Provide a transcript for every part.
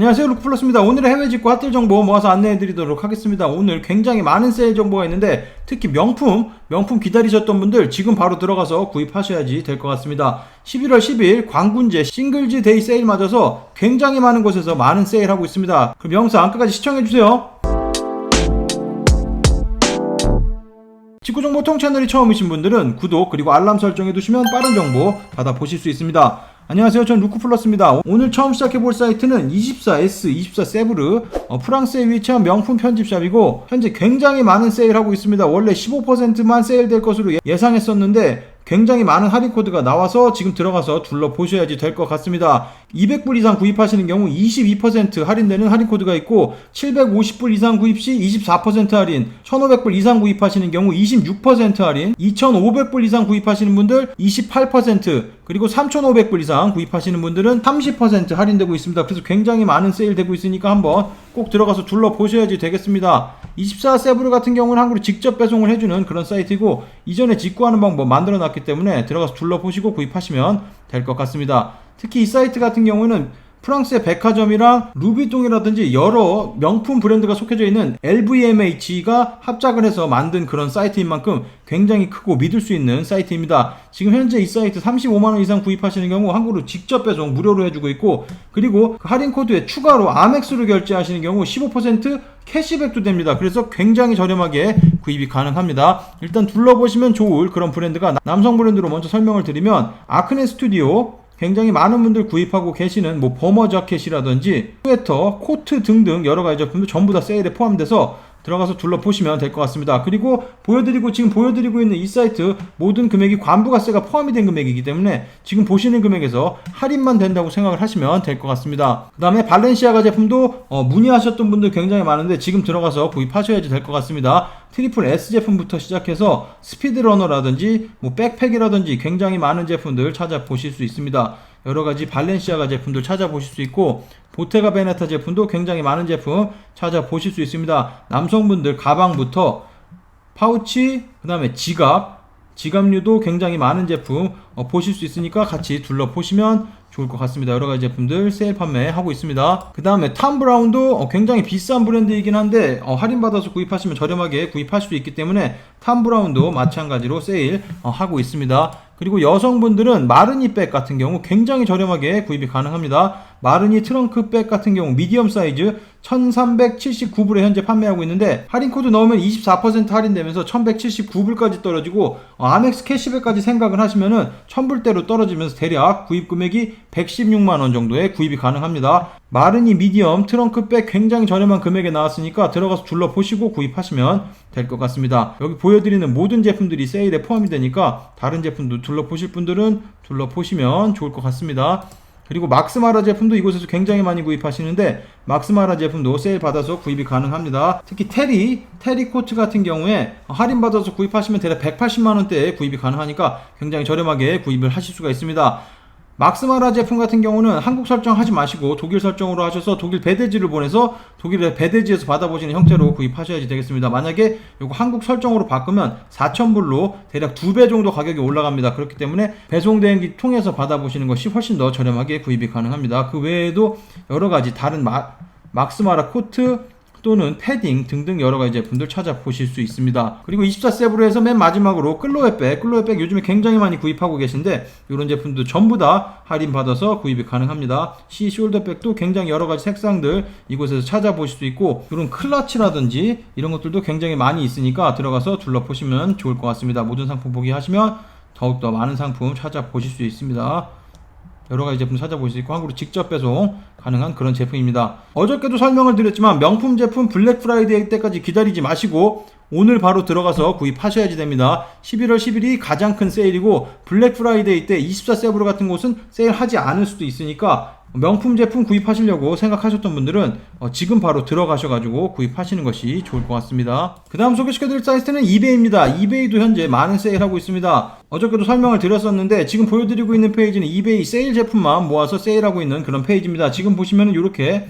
안녕하세요 루크플러스입니다. 오늘의 해외 직구 핫딜 정보 모아서 안내해 드리도록 하겠습니다. 오늘 굉장히 많은 세일 정보가 있는데 특히 명품 명품 기다리셨던 분들 지금 바로 들어가서 구입하셔야지 될 것 같습니다. 11월 10일 광군제 싱글즈 데이 세일 맞아서 굉장히 많은 곳에서 많은 세일하고 있습니다. 그럼 영상 끝까지 시청해 주세요. 직구 정보 통 채널이 처음이신 분들은 구독 그리고 알람 설정해 두시면 빠른 정보 받아보실 수 있습니다. 안녕하세요. 전 루크플러스입니다. 오늘 처음 시작해볼 사이트는 24S, 24세브르 어, 프랑스에 위치한 명품 편집샵이고 현재 굉장히 많은 세일하고 있습니다. 원래 15%만 세일될 것으로 예- 예상했었는데 굉장히 많은 할인 코드가 나와서 지금 들어가서 둘러보셔야지 될 것 같습니다. 200불 이상 구입하시는 경우 22% 할인되는 할인 코드가 있고 750불 이상 구입 시 24% 할인, 1500불 이상 구입하시는 경우 26% 할인, 2500불 이상 구입하시는 분들 28%, 그리고 3500불 이상 구입하시는 분들은 30% 할인되고 있습니다. 그래서 굉장히 많은 세일 되고 있으니까 한번 꼭 들어가서 둘러보셔야지 되겠습니다. 24세브르 같은 경우는 한국으로 직접 배송을 해주는 그런 사이트이고 이전에 직구하는 방법 만들어 놨기 때문에 들어가서 둘러보시고 구입하시면 될 것 같습니다. 특히 이 사이트 같은 경우에는 프랑스의 백화점이랑 루비통이라든지 여러 명품 브랜드가 속해져 있는 LVMH가 합작을 해서 만든 그런 사이트인 만큼 굉장히 크고 믿을 수 있는 사이트입니다. 지금 현재 이 사이트 35만원 이상 구입하시는 경우 한국으로 직접 배송 무료로 해주고 있고 그리고 그 할인 코드에 추가로 아멕스로 결제하시는 경우 15% 캐시백도 됩니다. 그래서 굉장히 저렴하게 구입이 가능합니다. 일단 둘러보시면 좋을 그런 브랜드가 남성 브랜드로 먼저 설명을 드리면 아크네 스튜디오 굉장히 많은 분들 구입하고 계시는 뭐 버머 자켓이라든지 스웨터, 코트 등등 여러 가지 제품들 전부 다 세일에 포함돼서 들어가서 둘러보시면 될 것 같습니다. 그리고 보여드리고 지금 보여드리고 있는 이 사이트 모든 금액이 관부가세가 포함이 된 금액이기 때문에 지금 보시는 금액에서 할인만 된다고 생각을 하시면 될 것 같습니다. 그 다음에 발렌시아가 제품도 어, 문의하셨던 분들 굉장히 많은데 지금 들어가서 구입하셔야지 될 것 같습니다. 트리플 S 제품부터 시작해서 스피드러너라든지 뭐 백팩이라든지 굉장히 많은 제품들 찾아보실 수 있습니다. 여러 가지 발렌시아가 제품들 찾아보실 수 있고 보테가 베네타 제품도 굉장히 많은 제품 찾아보실 수 있습니다. 남성분들 가방부터 파우치, 그 다음에 지갑, 지갑류도 굉장히 많은 제품 어, 보실 수 있으니까 같이 둘러보시면 좋을 것 같습니다. 여러 가지 제품들 세일 판매하고 있습니다. 그 다음에 탐 브라운도 어, 굉장히 비싼 브랜드이긴 한데 어, 할인받아서 구입하시면 저렴하게 구입할 수 있기 때문에 탐 브라운도 마찬가지로 세일 어, 하고 있습니다. 그리고 여성분들은 마르니 백 같은 경우 굉장히 저렴하게 구입이 가능합니다. 마르니 트렁크 백 같은 경우 미디엄 사이즈 1379불에 현재 판매하고 있는데 할인 코드 넣으면 24% 할인되면서 1179불까지 떨어지고 어, 아멕스 캐시백까지 생각을 하시면은 1000불대로 떨어지면서 대략 구입 금액이 116만 원 정도에 구입이 가능합니다. 마르니 미디엄 트렁크 백 굉장히 저렴한 금액에 나왔으니까 들어가서 둘러보시고 구입하시면 될 것 같습니다. 여기 보여드리는 모든 제품들이 세일에 포함이 되니까 다른 제품도 둘러보실 분들은 둘러보시면 좋을 것 같습니다. 그리고 막스마라 제품도 이곳에서 굉장히 많이 구입하시는데 막스마라 제품도 세일 받아서 구입이 가능합니다. 특히 테리, 테리 코트 같은 경우에 할인 받아서 구입하시면 대략 180만 원대에 구입이 가능하니까 굉장히 저렴하게 구입을 하실 수가 있습니다. 막스마라 제품 같은 경우는 한국 설정하지 마시고 독일 설정으로 하셔서 독일 배대지를 보내서 독일의 배대지에서 받아보시는 형태로 구입하셔야지 되겠습니다. 만약에 이거 한국 설정으로 바꾸면 4,000불로 대략 두배 정도 가격이 올라갑니다. 그렇기 때문에 배송 대행기 통해서 받아보시는 것이 훨씬 더 저렴하게 구입이 가능합니다. 그 외에도 여러 가지 다른 마, 막스마라 코트 또는 패딩 등등 여러 가지 제품들 찾아보실 수 있습니다. 그리고 24세브로 해서 맨 마지막으로 클로에백, 클로에백 요즘에 굉장히 많이 구입하고 계신데 이런 제품도 전부 다 할인 받아서 구입이 가능합니다. C 숄더백도 굉장히 여러 가지 색상들 이곳에서 찾아보실 수 있고 이런 클러치라든지 이런 것들도 굉장히 많이 있으니까 들어가서 둘러보시면 좋을 것 같습니다. 모든 상품 보기 하시면 더욱더 많은 상품 찾아보실 수 있습니다. 여러 가지 제품 찾아볼 수 있고 한국으로 직접 배송 가능한 그런 제품입니다. 어저께도 설명을 드렸지만 명품 제품 블랙 프라이데이 때까지 기다리지 마시고 오늘 바로 들어가서 구입하셔야지 됩니다. 11월 10일이 가장 큰 세일이고 블랙 프라이데이 때 24세브로 같은 곳은 세일하지 않을 수도 있으니까 명품 제품 구입하시려고 생각하셨던 분들은 어, 지금 바로 들어가셔가지고 구입하시는 것이 좋을 것 같습니다. 그 다음 소개시켜드릴 사이트는 이베이입니다. 이베이도 현재 많은 세일하고 있습니다. 어저께도 설명을 드렸었는데 지금 보여드리고 있는 페이지는 이베이 세일 제품만 모아서 세일하고 있는 그런 페이지입니다. 지금 보시면은 이렇게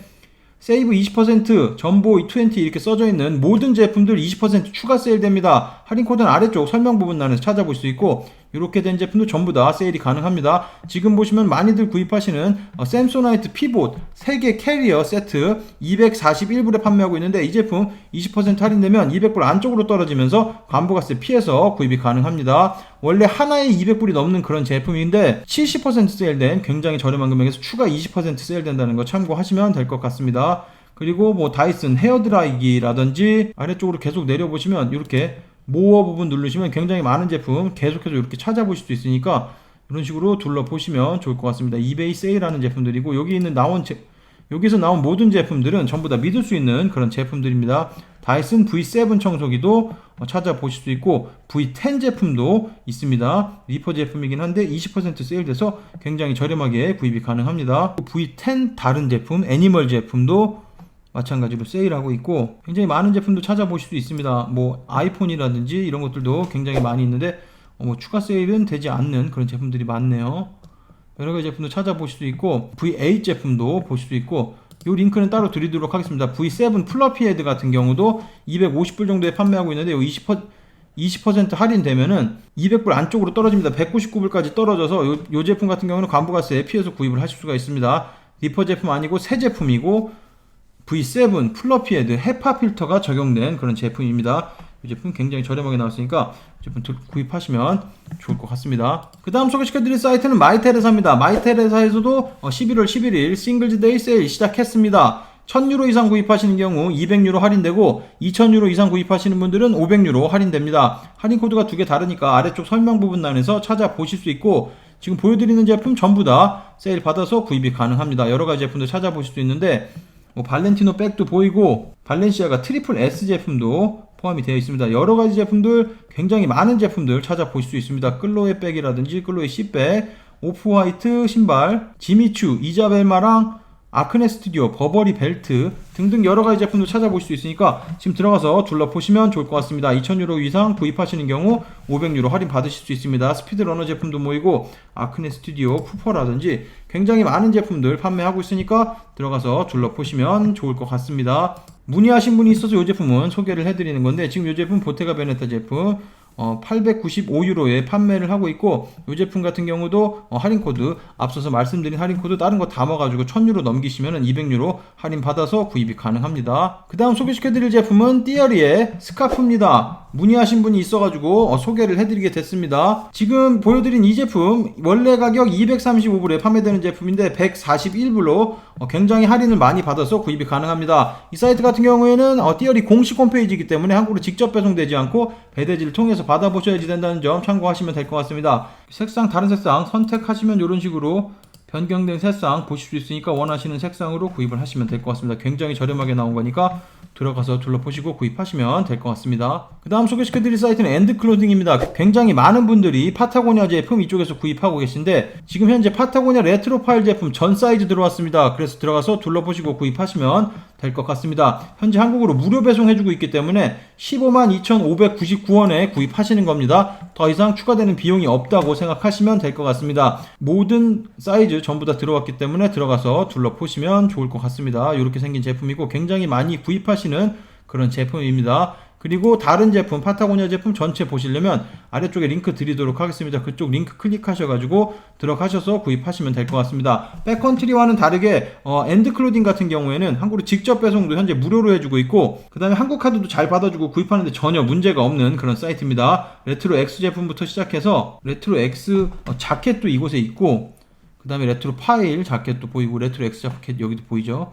세이브 20%, 전보 20 이렇게 써져 있는 모든 제품들 20% 추가 세일됩니다. 할인 코드는 아래쪽 설명 부분란에서 찾아볼 수 있고 이렇게 된 제품도 전부 다 세일이 가능합니다. 지금 보시면 많이들 구입하시는 어, 샘소나이트 피봇 3개 캐리어 세트 241불에 판매하고 있는데 이 제품 20% 할인되면 200불 안쪽으로 떨어지면서 관부가세 피해서 구입이 가능합니다. 원래 하나에 200불이 넘는 그런 제품인데 70% 세일된 굉장히 저렴한 금액에서 추가 20% 세일된다는 거 참고하시면 될 것 같습니다. 그리고 뭐 다이슨 헤어드라이기라든지 아래쪽으로 계속 내려보시면 이렇게 모어 부분 누르시면 굉장히 많은 제품 계속해서 이렇게 찾아보실 수 있으니까 이런 식으로 둘러보시면 좋을 것 같습니다. 이베이 세일하는 제품들이고 여기 있는 나온 제, 여기서 나온 모든 제품들은 전부 다 믿을 수 있는 그런 제품들입니다. 다이슨 V7 청소기도 어, 찾아보실 수 있고 V10 제품도 있습니다. 리퍼 제품이긴 한데 20% 세일돼서 굉장히 저렴하게 구입이 가능합니다. V10 다른 제품 애니멀 제품도 마찬가지로 세일하고 있고 굉장히 많은 제품도 찾아보실 수 있습니다. 뭐 아이폰이라든지 이런 것들도 굉장히 많이 있는데 어, 뭐 추가 세일은 되지 않는 그런 제품들이 많네요. 여러 가지 제품도 찾아보실 수 있고 V8 제품도 보실 수 있고 이 링크는 따로 드리도록 하겠습니다. V7 플러피 헤드 같은 경우도 250불 정도에 판매하고 있는데 20% 20% 할인되면은 200불 안쪽으로 떨어집니다. 199불까지 떨어져서 요, 요 제품 같은 경우는 관부가세에 피해서 구입을 하실 수가 있습니다. 리퍼 제품 아니고 새 제품이고 V7 플러피 헤드 헤파 필터가 적용된 그런 제품입니다. 이 제품 굉장히 저렴하게 나왔으니까 이 제품 들- 구입하시면 좋을 것 같습니다. 그 다음 소개시켜드릴 사이트는 마이테레사입니다. 마이테레사에서도 어, 11월 11일 싱글즈데이 세일 시작했습니다. 1000유로 이상 구입하시는 경우 200유로 할인되고 2000유로 이상 구입하시는 분들은 500유로 할인됩니다. 할인 코드가 두 개 다르니까 아래쪽 설명 부분란에서 찾아보실 수 있고 지금 보여드리는 제품 전부 다 세일 받아서 구입이 가능합니다. 여러 가지 제품들 찾아보실 수 있는데 뭐 발렌티노 백도 보이고 발렌시아가 트리플 S 제품도 포함이 되어 있습니다. 여러 가지 제품들 굉장히 많은 제품들 찾아보실 수 있습니다. 끌로의 백이라든지 끌로의 C백, 오프 화이트 신발, 지미추, 이자벨마랑 아크네 스튜디오, 버버리 벨트 등등 여러 가지 제품도 찾아보실 수 있으니까 지금 들어가서 둘러보시면 좋을 것 같습니다. 2,000유로 이상 구입하시는 경우 500유로 할인 받으실 수 있습니다. 스피드러너 제품도 모이고 아크네 스튜디오, 푸퍼라든지 굉장히 많은 제품들 판매하고 있으니까 들어가서 둘러보시면 좋을 것 같습니다. 문의하신 분이 있어서 이 제품은 소개를 해드리는 건데 지금 이 제품 보테가 베네타 제품 어, 895유로에 판매를 하고 있고 이 제품 같은 경우도 어, 할인 코드 앞서서 말씀드린 할인 코드 다른 거 담아가지고 1000유로 넘기시면 200유로 할인 받아서 구입이 가능합니다. 그 다음 소개시켜드릴 제품은 띠어리의 스카프입니다. 문의하신 분이 있어가지고 어, 소개를 해드리게 됐습니다. 지금 보여드린 이 제품 원래 가격 235불에 판매되는 제품인데 141불로 어, 굉장히 할인을 많이 받아서 구입이 가능합니다. 이 사이트 같은 경우에는 어, 띠어리 공식 홈페이지이기 때문에 한국으로 직접 배송되지 않고 배대지를 통해서 받아보셔야지 된다는 점 참고하시면 될 것 같습니다. 색상 다른 색상 선택하시면 이런 식으로 변경된 색상 보실 수 있으니까 원하시는 색상으로 구입을 하시면 될 것 같습니다. 굉장히 저렴하게 나온 거니까 들어가서 둘러보시고 구입하시면 될 것 같습니다. 그 다음 소개시켜드릴 사이트는 엔드클로딩입니다. 굉장히 많은 분들이 파타고니아 제품 이쪽에서 구입하고 계신데 지금 현재 파타고니아 레트로 파일 제품 전 사이즈 들어왔습니다. 그래서 들어가서 둘러보시고 구입하시면 될 것 같습니다. 현재 한국으로 무료 배송해주고 있기 때문에 15만 2,599원에 구입하시는 겁니다. 더 이상 추가되는 비용이 없다고 생각하시면 될 것 같습니다. 모든 사이즈 전부 다 들어왔기 때문에 들어가서 둘러보시면 좋을 것 같습니다. 이렇게 생긴 제품이고 굉장히 많이 구입하시는 그런 제품입니다. 그리고 다른 제품 파타고니아 제품 전체 보시려면 아래쪽에 링크 드리도록 하겠습니다. 그쪽 링크 클릭하셔가지고 들어가셔서 구입하시면 될 것 같습니다. 백컨트리와는 다르게 어, 엔드클로딩 같은 경우에는 한국으로 직접 배송도 현재 무료로 해주고 있고 그 다음에 한국 카드도 잘 받아주고 구입하는데 전혀 문제가 없는 그런 사이트입니다. 레트로 X 제품부터 시작해서 레트로 X 어, 자켓도 이곳에 있고 그 다음에 레트로 파일 자켓도 보이고 레트로 X 자켓 여기도 보이죠.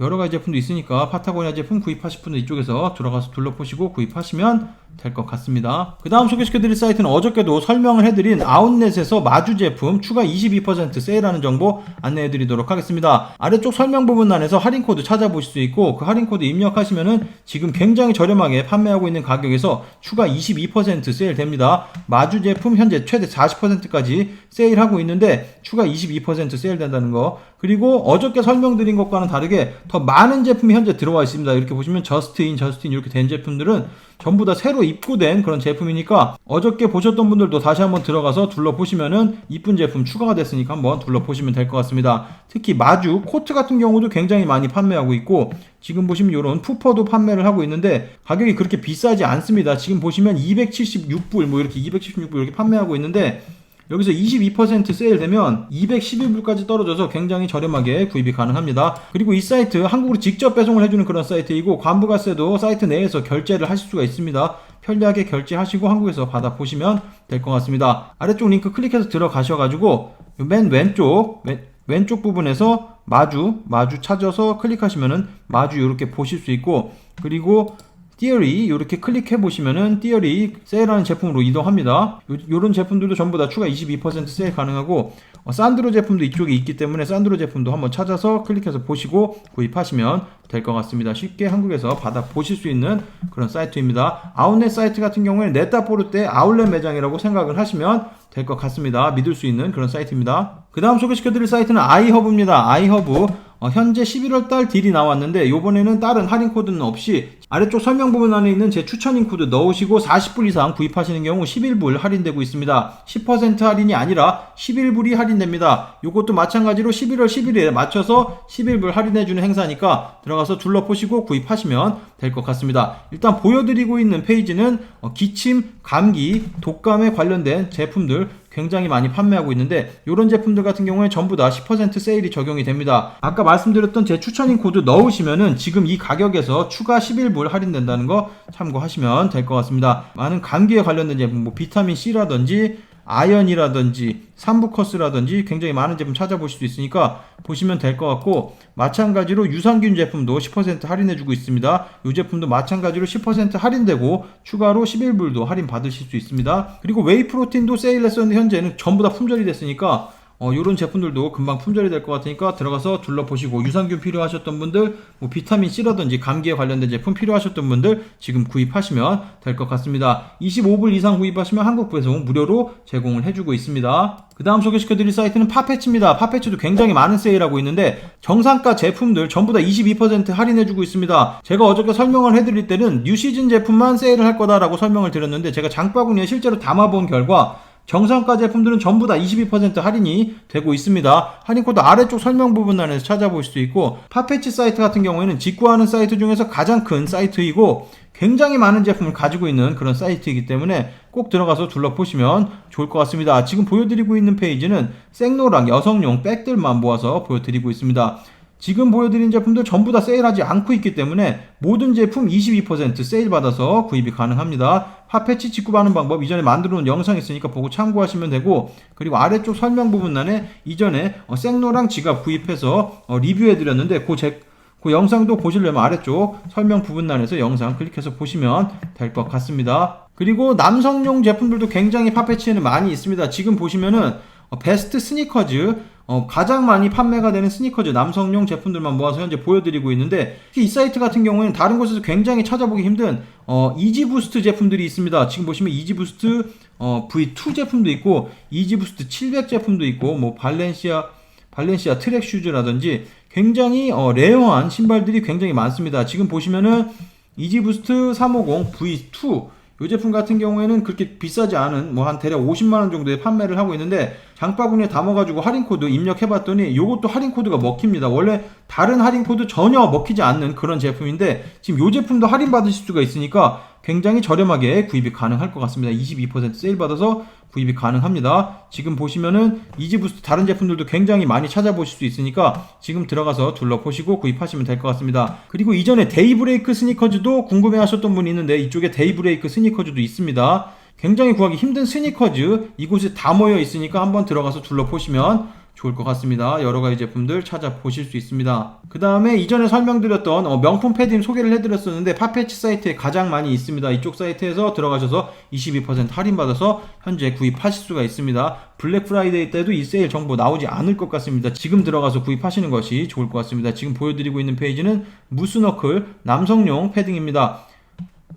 여러 가지 제품도 있으니까 파타고니아 제품 구입하실 분은 이쪽에서 들어가서 둘러보시고 구입하시면 될 것 같습니다. 그 다음 소개시켜드릴 사이트는 어저께도 설명을 해드린 아웃넷에서 마주 제품 추가 22% 세일하는 정보 안내해드리도록 하겠습니다. 아래쪽 설명 부분란에서 할인 코드 찾아보실 수 있고 그 할인 코드 입력하시면은 지금 굉장히 저렴하게 판매하고 있는 가격에서 추가 22% 세일됩니다. 마주 제품 현재 최대 40%까지 세일하고 있는데 추가 22% 세일된다는 거. 그리고 어저께 설명드린 것과는 다르게 더 많은 제품이 현재 들어와 있습니다. 이렇게 보시면 저스트인 저스트인 이렇게 된 제품들은 전부 다 새로 입고된 그런 제품이니까 어저께 보셨던 분들도 다시 한번 들어가서 둘러보시면은 이쁜 제품 추가가 됐으니까 한번 둘러보시면 될 것 같습니다. 특히 마주 코트 같은 경우도 굉장히 많이 판매하고 있고 지금 보시면 이런 푸퍼도 판매를 하고 있는데 가격이 그렇게 비싸지 않습니다. 지금 보시면 276불 뭐 이렇게 276불 이렇게 판매하고 있는데 여기서 22% 세일되면 211불까지 떨어져서 굉장히 저렴하게 구입이 가능합니다. 그리고 이 사이트 한국으로 직접 배송을 해주는 그런 사이트이고 관부가세도 사이트 내에서 결제를 하실 수가 있습니다. 편리하게 결제하시고 한국에서 받아 보시면 될 것 같습니다. 아래쪽 링크 클릭해서 들어가셔가지고 맨 왼쪽 왼, 왼쪽 부분에서 마주 마주 찾아서 클릭하시면은 마주 이렇게 보실 수 있고 그리고 띠어리 이렇게 클릭해 보시면은 띠어리 세일하는 제품으로 이동합니다. 요, 런 제품들도 전부 다 추가 22% 세일 가능하고 어, 산드로 제품도 이쪽에 있기 때문에 산드로 제품도 한번 찾아서 클릭해서 보시고 구입하시면 될 것 같습니다. 쉽게 한국에서 받아 보실 수 있는 그런 사이트입니다. 아웃렛 사이트 같은 경우에는 네타포르테 아울렛 매장이라고 생각을 하시면 될 것 같습니다. 믿을 수 있는 그런 사이트입니다. 그 다음 소개시켜드릴 사이트는 아이허브입니다. 아이허브 어, 현재 11월 달 딜이 나왔는데 요번에는 다른 할인 코드는 없이 아래쪽 설명 부분 안에 있는 제 추천인 코드 넣으시고 40불 이상 구입하시는 경우 11불 할인되고 있습니다. 10% 할인이 아니라 11불이 할인됩니다. 요것도 마찬가지로 11월 11일에 맞춰서 11불 할인해주는 행사니까 들어가서 둘러보시고 구입하시면 될 것 같습니다. 일단 보여드리고 있는 페이지는 어, 기침, 감기, 독감에 관련된 제품들 굉장히 많이 판매하고 있는데 이런 제품들 같은 경우에 전부 다 10% 세일이 적용이 됩니다. 아까 말씀드렸던 제 추천인 코드 넣으시면은 지금 이 가격에서 추가 11불 할인된다는 거 참고하시면 될 것 같습니다. 많은 감기에 관련된 제품, 뭐 비타민 C라든지 아연이라든지 삼부커스라든지 굉장히 많은 제품 찾아보실 수 있으니까 보시면 될 것 같고 마찬가지로 유산균 제품도 10% 할인해주고 있습니다. 이 제품도 마찬가지로 10% 할인되고 추가로 11불도 할인 받으실 수 있습니다. 그리고 웨이 프로틴도 세일했었는데 현재는 전부 다 품절이 됐으니까 어, 이런 제품들도 금방 품절이 될 것 같으니까 들어가서 둘러보시고 유산균 필요하셨던 분들, 뭐 비타민 C라든지 감기에 관련된 제품 필요하셨던 분들 지금 구입하시면 될 것 같습니다. 25불 이상 구입하시면 한국 배송 무료로 제공을 해주고 있습니다. 그 다음 소개시켜드릴 사이트는 파페치입니다. 파페치도 굉장히 많은 세일하고 있는데 정상가 제품들 전부 다 22% 할인해주고 있습니다. 제가 어저께 설명을 해드릴 때는 뉴 시즌 제품만 세일을 할 거다라고 설명을 드렸는데 제가 장바구니에 실제로 담아본 결과 정상가 제품들은 전부 다 22% 할인이 되고 있습니다. 할인 코드 아래쪽 설명 부분란에서 찾아볼 수 있고 파페치 사이트 같은 경우에는 직구하는 사이트 중에서 가장 큰 사이트이고 굉장히 많은 제품을 가지고 있는 그런 사이트이기 때문에 꼭 들어가서 둘러보시면 좋을 것 같습니다. 지금 보여드리고 있는 페이지는 생로랑 여성용 백들만 모아서 보여드리고 있습니다. 지금 보여드린 제품들 전부 다 세일하지 않고 있기 때문에 모든 제품 22% 세일 받아서 구입이 가능합니다. 핫패치 직구하는 방법 이전에 만들어 놓은 영상 있으니까 보고 참고하시면 되고 그리고 아래쪽 설명 부분란에 이전에 어, 생로랑 지갑 구입해서 어, 리뷰해 드렸는데 그 제, 그 영상도 보시려면 아래쪽 설명 부분란에서 영상 클릭해서 보시면 될 것 같습니다. 그리고 남성용 제품들도 굉장히 파페치에는 많이 있습니다. 지금 보시면은 어, 베스트 스니커즈 어, 가장 많이 판매가 되는 스니커즈 남성용 제품들만 모아서 현재 보여드리고 있는데 이 사이트 같은 경우에는 다른 곳에서 굉장히 찾아보기 힘든 어, 이지부스트 제품들이 있습니다. 지금 보시면 이지부스트 어, V2 제품도 있고 이지부스트 700 제품도 있고 뭐 발렌시아 발렌시아 트랙 슈즈라든지 굉장히 어, 레어한 신발들이 굉장히 많습니다. 지금 보시면은 이지부스트 350 V2 이 제품 같은 경우에는 그렇게 비싸지 않은 뭐 한 대략 50만 원 정도에 판매를 하고 있는데 장바구니에 담아가지고 할인 코드 입력해봤더니 이것도 할인 코드가 먹힙니다. 원래 다른 할인 코드 전혀 먹히지 않는 그런 제품인데 지금 이 제품도 할인 받으실 수가 있으니까 굉장히 저렴하게 구입이 가능할 것 같습니다. 22% 세일 받아서 구입이 가능합니다. 지금 보시면은 이지부스트 다른 제품들도 굉장히 많이 찾아보실 수 있으니까 지금 들어가서 둘러보시고 구입하시면 될 것 같습니다. 그리고 이전에 데이브레이크 스니커즈도 궁금해 하셨던 분이 있는데 이쪽에 데이브레이크 스니커즈도 있습니다. 굉장히 구하기 힘든 스니커즈 이곳에 다 모여 있으니까 한번 들어가서 둘러보시면 좋을 것 같습니다. 여러 가지 제품들 찾아보실 수 있습니다. 그 다음에 이전에 설명드렸던 어, 명품 패딩 소개를 해드렸었는데 파페치 사이트에 가장 많이 있습니다. 이쪽 사이트에서 들어가셔서 22% 할인받아서 현재 구입하실 수가 있습니다. 블랙 프라이데이 때도 이 세일 정보 나오지 않을 것 같습니다. 지금 들어가서 구입하시는 것이 좋을 것 같습니다. 지금 보여드리고 있는 페이지는 무스너클 남성용 패딩입니다.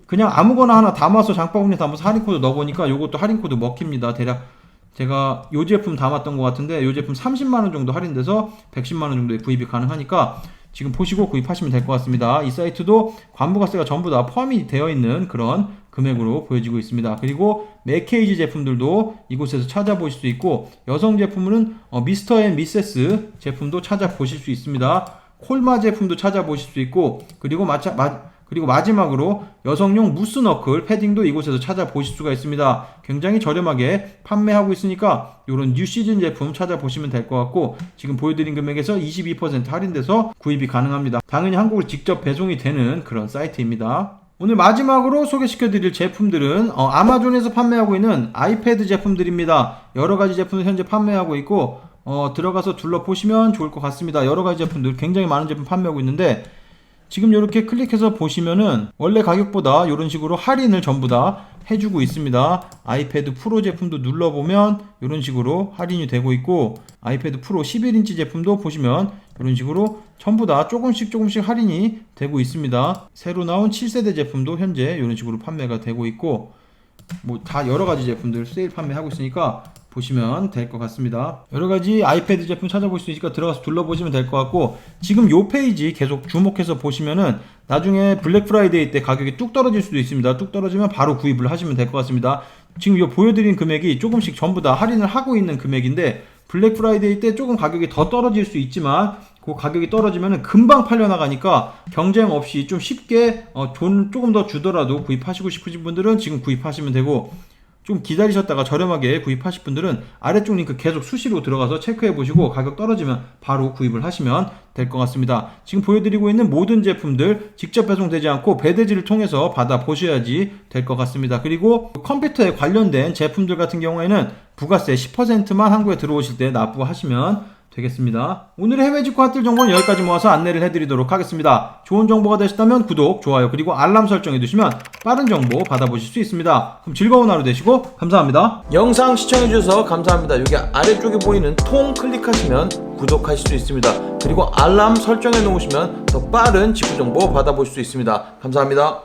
그냥 아무거나 하나 담아서 장바구니에 담아서 할인 코드 넣어보니까 이것도 할인 코드 먹힙니다. 대략 제가 요 제품 담았던 것 같은데 요 제품 30만 원 정도 할인돼서 110만 원 정도의 구입이 가능하니까 지금 보시고 구입하시면 될 것 같습니다. 이 사이트도 관부가세가 전부 다 포함이 되어 있는 그런 금액으로 보여지고 있습니다. 그리고 맥케이지 제품들도 이곳에서 찾아보실 수 있고 여성 제품은 어, 미스터 앤 미세스 제품도 찾아보실 수 있습니다. 콜마 제품도 찾아보실 수 있고 그리고 마차, 마, 그리고 마지막으로 여성용 무스 너클 패딩도 이곳에서 찾아보실 수가 있습니다. 굉장히 저렴하게 판매하고 있으니까 이런 뉴 시즌 제품 찾아보시면 될 것 같고 지금 보여드린 금액에서 22% 할인돼서 구입이 가능합니다. 당연히 한국을 직접 배송이 되는 그런 사이트입니다. 오늘 마지막으로 소개시켜드릴 제품들은 어, 아마존에서 판매하고 있는 아이패드 제품들입니다. 여러 가지 제품을 현재 판매하고 있고 어, 들어가서 둘러보시면 좋을 것 같습니다. 여러 가지 제품들 굉장히 많은 제품 판매하고 있는데 지금 이렇게 클릭해서 보시면은 원래 가격보다 이런 식으로 할인을 전부 다 해주고 있습니다. 아이패드 프로 제품도 눌러보면 이런 식으로 할인이 되고 있고 아이패드 프로 11인치 제품도 보시면 이런 식으로 전부 다 조금씩 조금씩 할인이 되고 있습니다. 새로 나온 7세대 제품도 현재 이런 식으로 판매가 되고 있고 뭐 다 여러 가지 제품들 세일 판매하고 있으니까 보시면 될 것 같습니다. 여러 가지 아이패드 제품 찾아볼 수 있으니까 들어가서 둘러보시면 될 것 같고 지금 요 페이지 계속 주목해서 보시면은 나중에 블랙 프라이데이 때 가격이 뚝 떨어질 수도 있습니다. 뚝 떨어지면 바로 구입을 하시면 될 것 같습니다. 지금 요 보여드린 금액이 조금씩 전부 다 할인을 하고 있는 금액인데 블랙 프라이데이 때 조금 가격이 더 떨어질 수 있지만 그 가격이 떨어지면 금방 팔려나가니까 경쟁 없이 좀 쉽게 어, 돈 조금 더 주더라도 구입하시고 싶으신 분들은 지금 구입하시면 되고 좀 기다리셨다가 저렴하게 구입하실 분들은 아래쪽 링크 계속 수시로 들어가서 체크해 보시고 가격 떨어지면 바로 구입을 하시면 될 것 같습니다. 지금 보여드리고 있는 모든 제품들 직접 배송되지 않고 배대지를 통해서 받아 보셔야지 될 것 같습니다. 그리고 컴퓨터에 관련된 제품들 같은 경우에는 부가세 10%만 한국에 들어오실 때 납부하시면 되겠습니다. 오늘의 해외 직구 핫딜 정보는 여기까지 모아서 안내를 해드리도록 하겠습니다. 좋은 정보가 되셨다면 구독, 좋아요, 그리고 알람 설정해 두시면 빠른 정보 받아보실 수 있습니다. 그럼 즐거운 하루 되시고 감사합니다. 영상 시청해 주셔서 감사합니다. 여기 아래쪽에 보이는 통 클릭하시면 구독하실 수 있습니다. 그리고 알람 설정해 놓으시면 더 빠른 직구 정보 받아보실 수 있습니다. 감사합니다.